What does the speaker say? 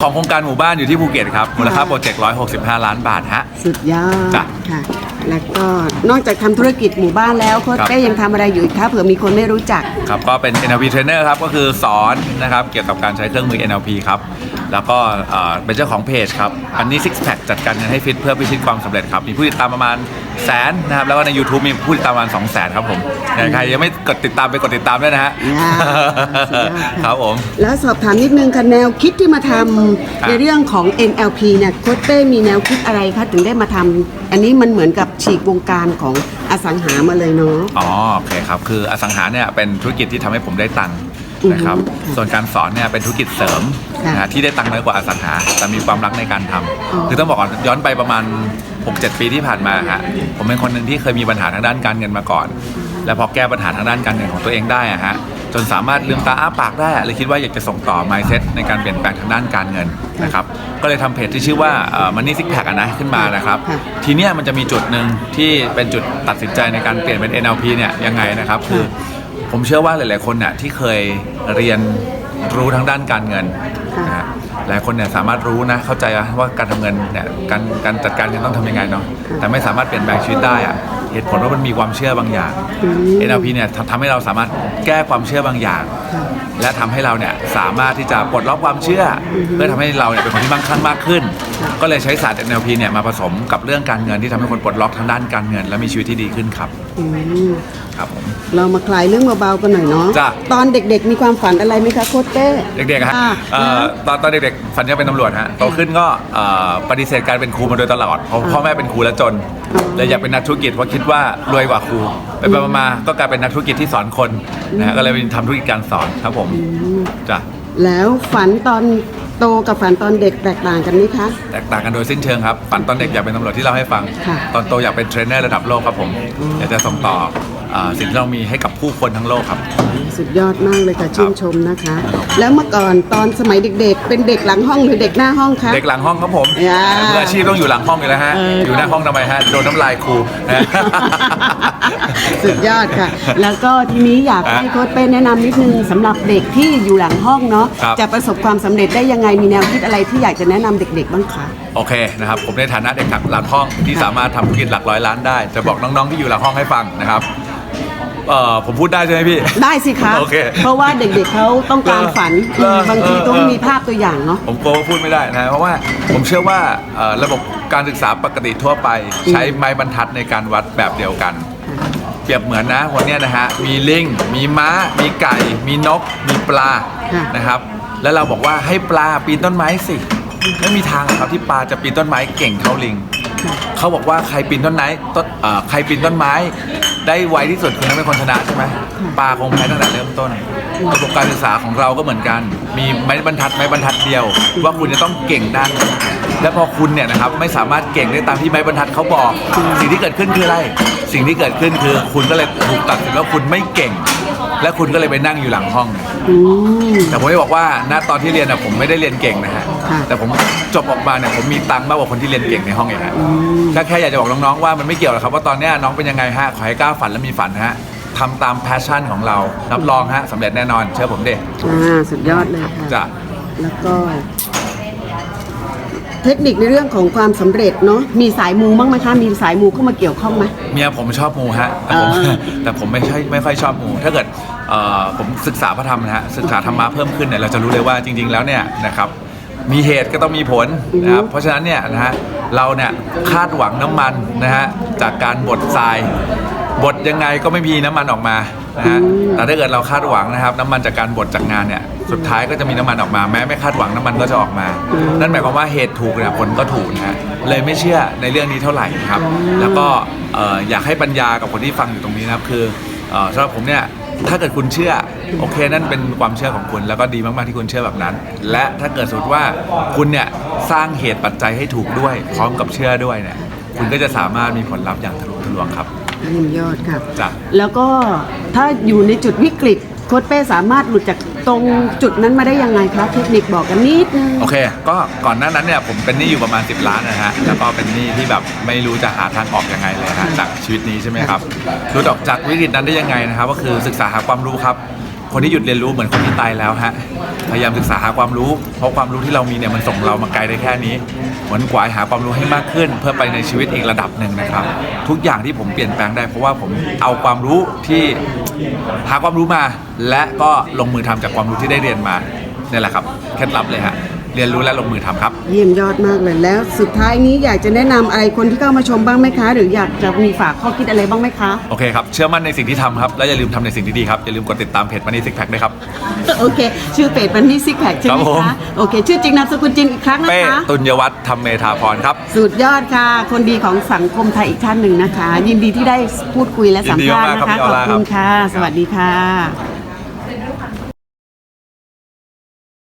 ของโครงการหมู่บ้านอยู่ที่ภูเก็ตครับมูลค่าโปรเจกต์165 ล้านบาทฮะ สุดยอดจ้ะค่ะ แล้วก็นอกจากทำธุรกิจหมู่บ้านแล้วโค้ชครับ เป้ยังทำอะไรอยู่อีกคะเผื่อมีคนไม่รู้จัก ครับก็เป็น NLP Trainer ครับ ก็คือสอนนะครับเกี่ยวกับการใช้เครื่องมือ NLP ครับ แล้วก็เอ่อเป็นเจ้าของเพจครับ อันนี้ Six Pack จัดการเงินให้ฟิตเพื่อพิชิตความสำเร็จครับ มีผู้ติดตามประมาณ แสนนะครับแล้วก็ใน YouTube มีผู้ติดตามประมาณ2 0 0แสนครับผมใครยังไม่กดติดตามไปกดติดตามด้วยนะฮะว้าวสุดยอดค่ะ ครับผม แล้วสอบถามนิดนึงค่ะแนวคิดที่มาทำอะในเรื่องของ NLP เนี่ยโค้ชเป้มีแนวคิดอะไรคะถึงได้มาทำอันนี้มันเหมือนกับฉีกวงการของอสังหามาเลยเนาะ อ๋อโอเคครับ คืออสังหาเนี่ยเป็นธุรกิจที่ทำให้ผมได้ตังค์ นะครับอือฮึส่วนการสอนเนี่ยเป็นธุรกิจเสริมค่ะนะฮะที่ได้ตังค์น้อยกว่าอสังหา แต่มีความรักในการทำอ๋อ คือต้องบอกก่อนย้อนไปประมาณ 6-7 ปีที่ผ่านมาฮะผมเป็นคนหนึ่งที่เคยมีปัญหาทางด้านการเงินมาก่อน แล้วพอแก้ปัญหาทางด้านการเงินของตัวเองได้อะฮะจนสามารถลืมตาอ้าปากได้อะเลยคิดว่าอยากจะส่งต่อ mindset ในการเปลี่ยนแปลงทางด้านการเงินนะครับก็เลยทำเพจที่ชื่อว่ามันนี่ซิกแพคนะขึ้นมานะครับ ค่ะ ทีเนี้ยมันจะมีจุดหนึ่งที่เป็นจุดตัดสินใจในการเปลี่ยนเป็น NLP เนี่ยยังไงนะครับคือ ผมเชื่อว่าหลาย ๆ คนเนี่ยที่เคยเรียนรู้ทางด้านการเงินค่ะนะฮะหลายคนเนี่ยสามารถรู้นะเข้าใจว่าการทำเงินเนี่ยการการจัดการเงินต้องทำยังไงเนาะแต่ไม่สามารถเปลี่ยนแปลงชีวิตได้อะเหตุผลว่ามันมีความเชื่อบางอย่างอืม NLP เนี่ยทำทำให้เราสามารถแก้ความเชื่อบางอย่างค่ะ และทำให้เราเนี่ยสามารถที่จะปลดล็อกความเชื่ออเพื่อทำให้เราเนี่ยเป็นคนที่มั่งคั่งมากขึ้น ก็เลยใช้ศาสตร์ NLP เนี่ยมาผสมกับเรื่องการเงินที่ทำให้คนปลดล็อกทางด้านการเงิน และมีชีวิตที่ดีขึ้นครับอืมครับผมเรามาคลายเรื่องเบาๆกันหน่อยเนาะจ้ะตอนเด็กๆ มีความฝันอะไรไหมคะโค้ชเป้เด็กๆอะฮะอ่าเอ่อตอนตอนเด็กๆฝันจะเป็นตำรวจฮะโตขึ้นก็เอ่อปฏิเสธการเป็นครูมาโดยตลอดเพราะพ่อแม่เป็นครูแล้วจนเลยอยากเป็นนักธุรกิจเพราะคิดว่ารวยกว่าครูไปไปมาๆก็กลายเป็นนักธุรกิจที่สอนคนนะฮะก็เลยเป็นทำธุรกิจการสอนครับผมจ้ะแล้วฝันตอนโตกับฝันตอนเด็กแตกต่างกันไหมคะ แตกต่างกันโดยสิ้นเชิงครับ ฝันตอนเด็กอยากเป็นตำรวจที่เราให้ฟัง ค่ะ ตอนโตอยากเป็นเทรนเนอร์ระดับโลกครับผมอยากจะส่งต่อเอ่อ สิ่งที่เรามีให้กับผู้คนทั้งโลกครับ สุดยอดมากเลยค่ะชื่นชมนะคะ แล้วเมื่อก่อนตอนสมัยเด็กๆ เป็นเด็กหลังห้องหรือเด็กหน้าห้องคะเด็กหลังห้องครับผมอ่ามืออาชีพต้องอยู่หลังห้องอยู่แล้วฮะเอออยู่หน้าห้องทำไมฮะโดนน้ำลายครูนะสุดยอดค่ะ แล้วก็ทีนี้อยากให้อะโค้ชเป้แนะนำนิดนึงสำหรับเด็กที่อยู่หลังห้องเนาะครับจะประสบความสำเร็จได้ยังไงมีแนวคิดอะไรที่อยากจะแนะนำเด็ก ๆ บ้างคะโอเคนะครับผมในฐานะเด็กหลังห้องที่ค่ะสามารถทำธุรกิจหลักร้อยล้านได้ จะบอกน้องๆที่อยู่หลังห้องให้ฟังนะครับ เอ่อผมพูดได้ใช่ไหมพี่ ได้สิคะ โอเคเพราะว่าเด็กๆเขาต้องการฝันเอออืมบางทีเออต้องเออมีภาพตัวอย่างเนาะ ผมกลัวว่าพูดไม่ได้นะเพราะว่าผมเชื่อว่าเอ่อระบบการศึกษาปกติทั่วไป ใช้ไม้บรรทัดในการวัดแบบเดียวกัน เปรียบเหมือนนะวันเนี้ยนะฮะมีลิงมีม้า มีไก่ มีนก มีปลาค่ะ นะครับ แล้วเราบอกว่าให้ปลาปีนต้นไม้สิไม่มีทางหรอกครับที่ปลาจะปีนต้นไม้เก่งเท่าลิงเขาบอกว่าใครปีนต้นไม้ต้นเอ่อใครปีนต้นไม้ ได้ไวที่สุดคนนั้นเป็นคนชนะใช่ไหมปลาคงแพ้ตั้งแต่เริ่มต้นระบบการศึกษาของเราก็เหมือนกัน มีไม้บรรทัดไม้บรรทัดเดียว ว่าคุณจะต้องเก่งด้านไหนและพอคุณเนี่ยนะครับไม่สามารถเก่งได้ตามที่ไม้บรรทัดเขาบอก สิ่งที่เกิดขึ้นคืออะไร สิ่งที่เกิดขึ้นคือ คุณก็เลยถูกตัดสินว่าคุณไม่เก่ง และคุณก็เลยไปนั่งอยู่หลังห้อง อืม แต่ผมไม่บอกว่าณตอนที่เรียนนะผมไม่ได้เรียนเก่งนะฮะ ค่ะแต่ผมจบออกมาเนี่ยผมมีตังค์มากกว่าคนที่เรียนเก่งในห้องอย่างฮะก็แค่อยากจะบอกน้องๆว่ามันไม่เกี่ยวหรอกครับว่าตอนเนี้ยน้องเป็นยังไงฮะ ขอให้กล้าฝันและมีฝันฮะทำตามแพชชั่นของเรา รับรองฮะสำเร็จแน่นอน เชื่อผมดิอ่า สุดยอดเลยค่ะ จ้ะ แล้วก็ เทคนิคในเรื่องของความสำเร็จเนาะมีสายมูบ้างไหมคะ มีสายมูเข้ามาเกี่ยวข้องไหม เมียผมชอบมูฮะแต่ผมเออ แต่ผมไม่ใช่ไม่ค่อยชอบมู ถ้าเกิดเอ่อผมศึกษาพระธรรมนะฮะศึกษาธรรมะเพิ่มขึ้นเนี่ยเราจะรู้เลยว่าจริง ๆ แล้วเนี่ยนะครับมีเหตุก็ต้องมีผลนะครับเพราะฉะนั้นเนี่ยนะฮะเราเนี่ยคาดหวังน้ำมันนะฮะจากการบดทราย บดยังไงก็ไม่มีน้ำมันออกมานะฮะแต่ถ้าเกิดเราคาดหวังนะครับ น้ำมันจากการบดจากงานเนี่ยสุดท้ายก็จะมีน้ำมันออกมา แม้ไม่คาดหวังน้ำมันก็จะออกมา นั่นหมายความว่าเหตุถูกเนี่ยผลก็ถูกนะฮะเลยไม่เชื่อในเรื่องนี้เท่าไหร่ครับ แล้วก็เอ่ออยากให้ปัญญากับคนที่ฟังอยู่ตรงนี้นะครับคือเอ่อสำหรับผมเนี่ยถ้าเกิดคุณเชื่อโอเคนั่นเป็นความเชื่อของคุณแล้วก็ดีมากๆที่คุณเชื่อแบบนั้น และถ้าเกิดสมมติว่าคุณเนี่ยสร้างเหตุปัจจัยให้ถูกด้วย พร้อมกับเชื่อด้วยเนี่ยคุณก็จะสามารถมีผลลัพธ์อย่างทะลุทะลวงครับ เยี่ยมยอดค่ะ จ้ะ แล้วก็ถ้าอยู่ในจุดวิกฤตโค้ชเป้สามารถหลุดจากตรงจุดนั้นมาได้ยังไงคะเทคนิคบอกกันนิดนึง โอเค ก็ก่อนหน้านั้นเนี่ยผมเป็นหนี้อยู่ประมาณ 10 ล้านนะฮะ แล้วก็เป็นหนี้ที่แบบไม่รู้จะหาทางออกยังไงเลยฮะจากชีวิตนี้ใช่ไหมครับรู้ออกจากวิกฤตนั้นได้ยังไงนะครับ ก็คือศึกษาหาความรู้ครับ คนที่หยุดเรียนรู้เหมือนคนที่ตายแล้วฮะ พยายามศึกษาหาความรู้ เพราะความรู้ที่เรามีเนี่ยมันส่งเรามาไกลได้แค่นี้เหมือนกวายหาความรู้ให้มากขึ้น เพื่อไปในชีวิตอีกระดับหนึ่งนะครับ ทุกอย่างที่ผมเปลี่ยนแปลงได้เพราะว่าผมเอาความรู้ที่หาความรู้มา และก็ลงมือทำจากความรู้ที่ได้เรียนมาเนี่ยแหละครับเคล็ดลับเลยฮะ เรียนรู้และลงมือทำครับ เยี่ยมยอดมากเลยแล้ว สุดท้ายนี้อยากจะแนะนำอะไรคนที่เข้ามาชมบ้างไหมคะ หรืออยากจะมีฝากข้อคิดอะไรบ้างไหมคะ โอเคครับ เชื่อมั่นในสิ่งที่ทำครับ และอย่าลืมทำในสิ่งที่ดีครับ อย่าลืมกดติดตามเพจมันนี่ซิกแพคด้วยครับ โอเค ชื่อเพจมันนี่ซิกแพคใช่ไหมครับผม คะโอเค ชื่อจริงนามสกุลจริงอีกครั้งนะเป้คะตุลยวัฒน์ธรรมเมธาพรครับ สุดยอดค่ะ คนดีของสังคมไทยอีกท่านหนึ่งนะคะ ยินดีที่ได้พูดคุยและสัมภาษณ์ยินดีนะมากๆครับคะพี่อขออบร่าคุณครับค่ะ สวัสดีค่ะ